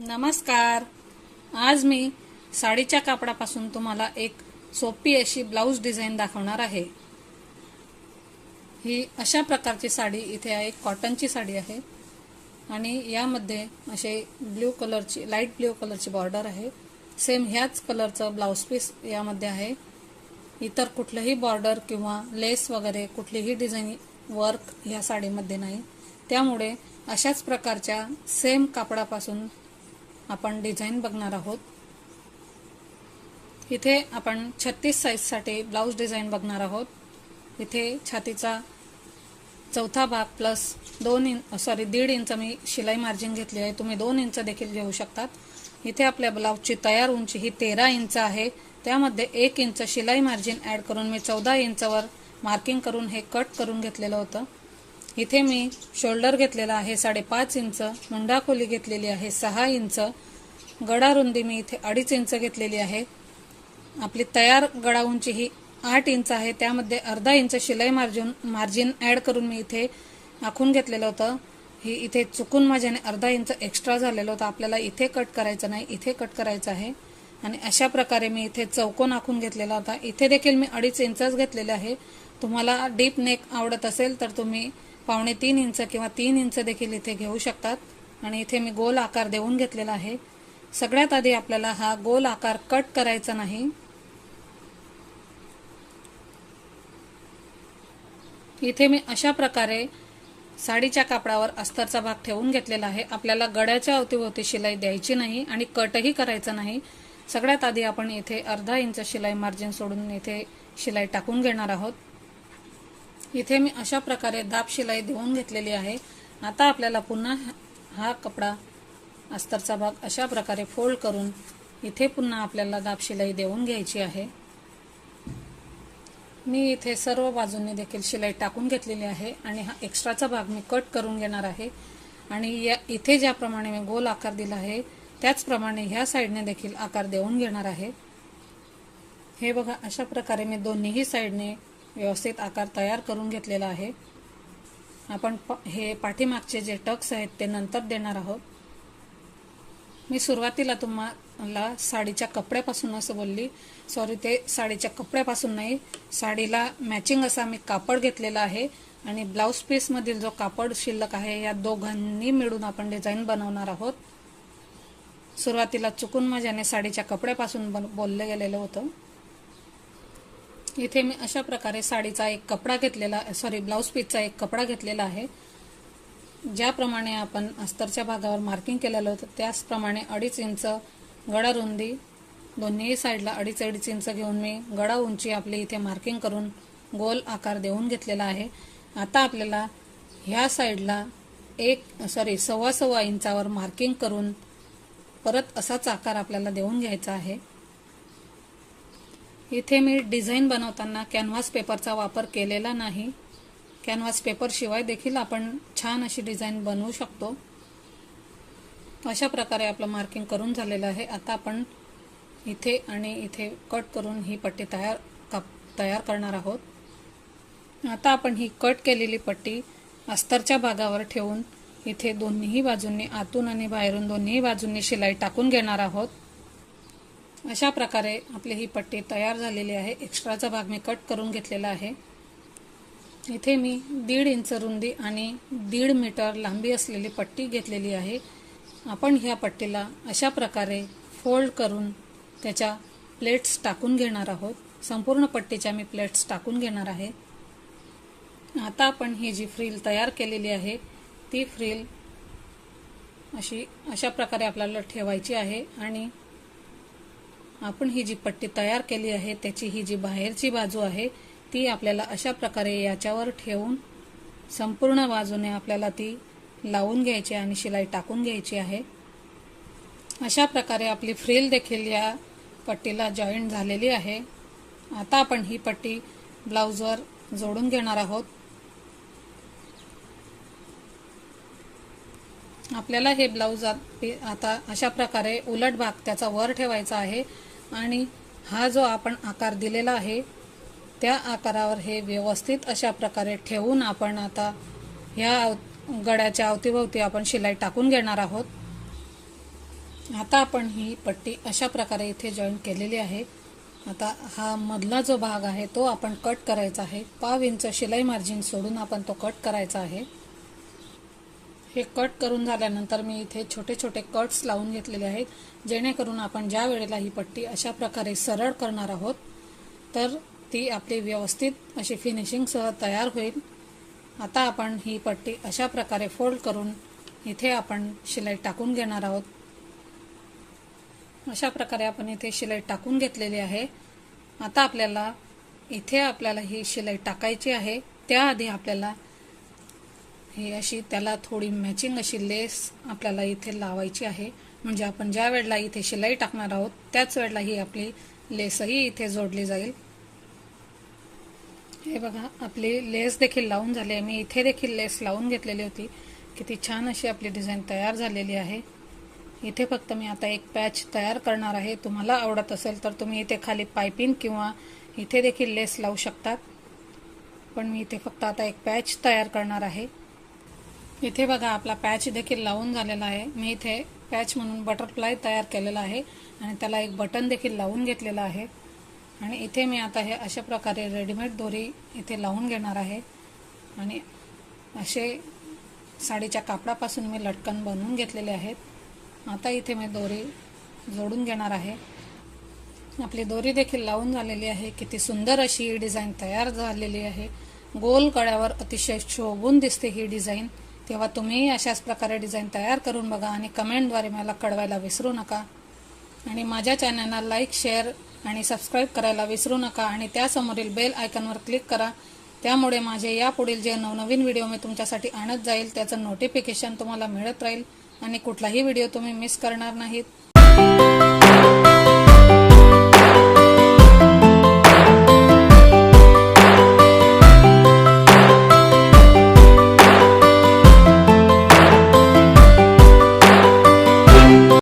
नमस्कार. आज मी साडीच्या कापडापासून तुम्हाला एक सोपी अशी ब्लाऊज डिझाईन दाखवणार आहे. ही अशा प्रकारची साडी इथे आहे कॉटनची साडी आहे. आणि यामध्ये असे ब्ल्यू कलरची लाइट ब्ल्यू कलरची बॉर्डर आहे. सेम ह्याच कलरचं ब्लाऊज पीस यामध्ये आहे. इतर कुठलंही बॉर्डर किंवा लेस वगैरे कुठलीही डिझाईन वर्क ह्या साडीमध्ये नाही. त्यामुळे अशाच प्रकारच्या सेम कापडापासून आपण डिझाईन बघणार आहोत. इथे आपण छत्तीस साईजसाठी ब्लाऊज डिझाईन बघणार आहोत. इथे छातीचा चौथा भाग प्लस दोन इंच सॉरी दीड इंच मी शिलाई मार्जिन घेतली आहे. तुम्ही दोन इंच देखील घेऊ शकतात. इथे आपल्या ब्लाऊजची तयार उंची ही तेरा इंच आहे. त्यामध्ये एक इंच शिलाई मार्जिन ॲड करून मी चौदा इंचवर मार्किंग करून हे कट करून घेतलेलं होतं. इथे मी शोल्डर घेतलेला आहे साडेपाच इंच मुंडा खोली घेतलेली आहे सहा इंच गडा रुंदी मी इथे अडीच इंच घेतलेली आहे. आपली तयार गडा उंची ही आठ इंच आहे त्यामध्ये अर्धा इंच शिलाई मार्जिन मार्जिन ॲड करून मी इथे आखून घेतलेलं होतं. ही इथे चुकून माझ्याने अर्धा इंच एक्स्ट्रा झालेलं होतं. आपल्याला इथे कट करायचं नाही इथे कट करायचं आहे. आणि अशा प्रकारे मी इथे चौकोन आखून घेतलेला होता. इथे देखील मी अडीच इंचच घेतलेला आहे. तुम्हाला डीप नेक आवडत असेल तर तुम्ही पावणे तीन इंच किंवा तीन इंच देखील इथे घेऊ शकतात. आणि इथे मी गोल आकार देऊन घेतलेला आहे. सगळ्यात आधी आपल्याला हा गोल आकार कट करायचा नाही. इथे मी अशा प्रकारे साडीच्या कापडावर अस्तरचा भाग ठेवून घेतलेला आहे. आपल्याला गड्याच्या अवतीभोवती शिलाई द्यायची नाही आणि कटही करायचं नाही. सगळ्यात आधी आपण इथे अर्धा इंच शिलाई मार्जिन सोडून इथे शिलाई टाकून घेणार आहोत. इथे मी अशा प्रकारे दाब शिलाई देऊन घेतलेली आहे. आता आपल्याला पुन्हा हा कपडा अस्तरचा भाग अशा प्रकारे फोल्ड करून इथे पुन्हा आपल्याला दाब शिलाई देऊन घ्यायची आहे. मी इथे सर्व बाजूंनी देखील शिलाई टाकून घेतलेली आहे आणि हा एक्स्ट्राचा भाग मी कट करून घेणार आहे. आणि या इथे ज्याप्रमाणे मी गोल आकार दिला आहे त्याचप्रमाणे ह्या साईडने देखील आकार देऊन घेणार आहे. हे बघा अशा प्रकारे मी दोन्हीही साईडने व्यवस्थित आकार तयार करून घेतलेला आहे. आपण हे पाठीमागचे जे टक्स आहेत ते नंतर देणार आहोत. मी सुरुवातीला तुम्हाला साडीच्या कपड्यापासून असं बोलली. सॉरी ते साडीच्या कपड्यापासून नाही. साडीला मॅचिंग असा मी कापड घेतलेला आहे आणि ब्लाऊज पीसमधील जो कापड शिल्लक आहे या दोघांनी मिळून आपण डिझाईन बनवणार आहोत. सुरुवातीला चुकून माझ्याने साडीच्या कपड्यापासून बोललं गेलेलं होतं. इथे मी अशा प्रकारे साडीचा एक कपडा घेतलेला सॉरी ब्लाऊज पीसचा एक कपडा घेतलेला आहे. ज्याप्रमाणे आपण अस्तरच्या भागावर मार्किंग केलेलं होतं त्याचप्रमाणे अडीच इंच गडा रुंदी दोन्ही साईडला अडीच अडीच इंच घेऊन मी गडा उंची आपली इथे मार्किंग करून गोल आकार देऊन घेतलेला आहे. आता आपल्याला ह्या साईडला एक सॉरी सव्वा सव्वा इंचावर मार्किंग करून परत असाच आकार आपल्याला देऊन घ्यायचा आहे. इथे मी डिझाईन बनवताना कॅनव्हास पेपरचा वापर केलेला नाही. कॅनव्हास पेपरशिवाय देखील आपण छान अशी डिझाईन बनवू शकतो. अशा प्रकारे आपलं मार्किंग करून झालेलं आहे. आता आपण इथे आणि इथे कट करून ही पट्टी तयार काप तयार करणार आहोत. आता आपण ही कट केलेली पट्टी अस्तरच्या भागावर ठेवून इथे दोन्हीही बाजूंनी आतून आणि बाहेरून दोन्हीही बाजूंनी शिलाई टाकून घेणार आहोत. अशा प्रकारे आपली ही पट्टी तयार झालेली आहे. एक्स्ट्राचा भाग मी कट करून घेतलेला आहे. इथे मी दीड इंच रुंदी आणि दीड मीटर लांबी असलेली पट्टी घेतलेली आहे. आपण ह्या पट्टीला अशा प्रकारे फोल्ड करून त्याच्या प्लेट्स टाकून घेणार आहोत. संपूर्ण पट्टीच्या मी प्लेट्स टाकून घेणार आहे. आता आपण ही जी फ्रील तयार केलेली आहे ती फ्रील अशी अशा प्रकारे आपल्याला ठेवायची आहे आणि आपण ही जी पट्टी तयार केली आहे त्याची ही जी बाहेरची बाजू आहे ती आपल्याला अशा प्रकारे याच्यावर ठेवून संपूर्ण बाजूने आपल्याला ती लावून घ्यायची आणि शिलाई टाकून घ्यायची आहे. अशा प्रकारे आपली फ्रिल देखील या पट्टीला जॉईंट झालेली आहे. आता आपण ही पट्टी ब्लाऊजवर जोडून घेणार आहोत. आपल्याला हे ब्लाऊज आता अशा प्रकारे उलट भाग त्याचा वर ठेवायचा आहे आणि हा जो आपण आकार दिलेला आहे त्या आकारावर हे व्यवस्थित अशा प्रकारे ठेवून आपण आता ह्या गड्याच्या अवतीभोवती आपण शिलाई टाकून घेणार आहोत. आता आपण ही पट्टी अशा प्रकारे इथे जॉईन केलेली आहे. आता हा मधला जो भाग आहे तो आपण कट करायचा आहे. पाव इंच शिलाई मार्जिन सोडून आपण तो कट करायचा आहे. हे कट करून झाल्यानंतर मी इथे छोटे छोटे कट्स लावून घेतलेले आहेत जेणेकरून आपण ज्या वेळेला ही पट्टी अशा प्रकारे सरळ करणार आहोत तर ती आपली व्यवस्थित अशी फिनिशिंगसह तयार होईल. आता आपण ही पट्टी अशा प्रकारे फोल्ड करून इथे आपण शिलाई टाकून घेणार आहोत. अशा प्रकारे आपण इथे शिलाई टाकून घेतलेली आहे. आता आपल्याला इथे आपल्याला ही शिलाई टाकायची आहे. त्याआधी आपल्याला ही अशी त्याला थोडी मॅचिंग अशी लेस आपल्याला इथे लावायची आहे. म्हणजे आपण ज्या वेळेला इथे शिलाई टाकणार आहोत त्याच वेळेला ही आपली लेसही इथे जोडली जाईल. हे बघा आपली लेस देखील लावून झाली आहे. मी इथे देखील लेस लावून घेतलेली होती. किती छान अशी आपली डिझाईन तयार झालेली आहे. इथे फक्त मी आता एक पॅच तयार करणार आहे. तुम्हाला आवडत असेल तर तुम्ही इथे खाली पायपिंग किंवा इथे देखील लेस लावू शकतात पण मी इथे फक्त आता एक पॅच तयार करणार आहे. इथे बघा आपला पॅच देखील लावून झालेला आहे. मी इथे पॅच म्हणून बटरफ्लाय तयार केलेला आहे आणि त्याला एक बटन देखील लावून घेतलेलं आहे. आणि इथे मी आता हे अशा प्रकारे रेडीमेड दोरी इथे लावून घेणार आहे. आणि असे साडीच्या कापडापासून मी लटकन बनवून घेतलेले आहेत. आता इथे मी दोरी जोडून घेणार आहे. आपली दोरी देखील लावून झालेली आहे. किती सुंदर अशी ही डिझाईन तयार झालेली आहे. गोल कड्यावर अतिशय शोभून दिसते ही डिझाईन तेव्हा तुम्ही अशाच प्रकारे डिझाईन तयार करून बघा आणि कमेंटद्वारे मला कळवायला विसरू नका. आणि माझ्या चॅनलला लाईक शेअर आणि सबस्क्राईब करायला विसरू नका. आणि त्यासमोरील बेल आयकॉनवर क्लिक करा. त्यामुळे माझे यापुढील जे नवनवीन व्हिडिओ मी तुमच्यासाठी आणत जाईल त्याचं नोटिफिकेशन तुम्हाला मिळत राहील. आणि कुठलाही व्हिडिओ तुम्ही मिस करणार नाहीत.